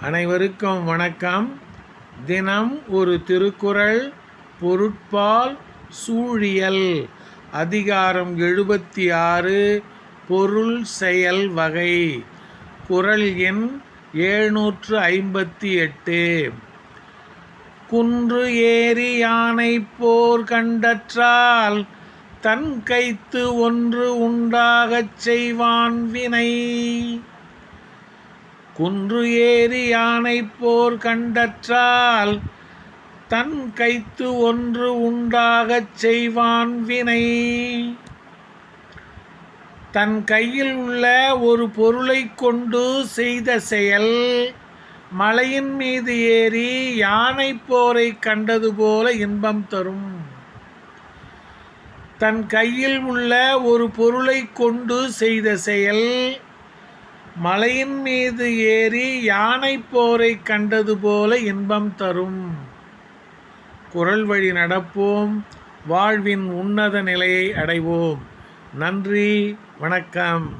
அனைவருக்கும் வணக்கம். தினம் ஒரு திருக்குறள் பொருட்பால் சூழியல். அதிகாரம் எழுபத்தி ஆறு பொருள் செயல் வகை. குறள் எண் எழுநூற்று ஐம்பத்தி எட்டு. குன்று ஏறி யானை போர் கண்டற்றால் தன் கைத்து ஒன்று உண்டாகச் செய்வான் வினை. குன்று ஏறி யானை போர் கண்டற்றால் தன் கைத்து ஒன்று உண்டாகச் செய்வான் வினை. தன் கையில் உள்ள ஒரு பொருளை கொண்டு செய்த செயல் மலையின் மீது ஏறி யானை போரை கண்டது போல இன்பம் தரும். தன் கையில் உள்ள ஒரு பொருளை கொண்டு செய்த செயல் மலையின் மீது ஏறி யானை போரை கண்டது போல இன்பம் தரும். குரல் வழி நடப்போம் வாழ்வின் உன்னத நிலையை அடைவோம். நன்றி வணக்கம்.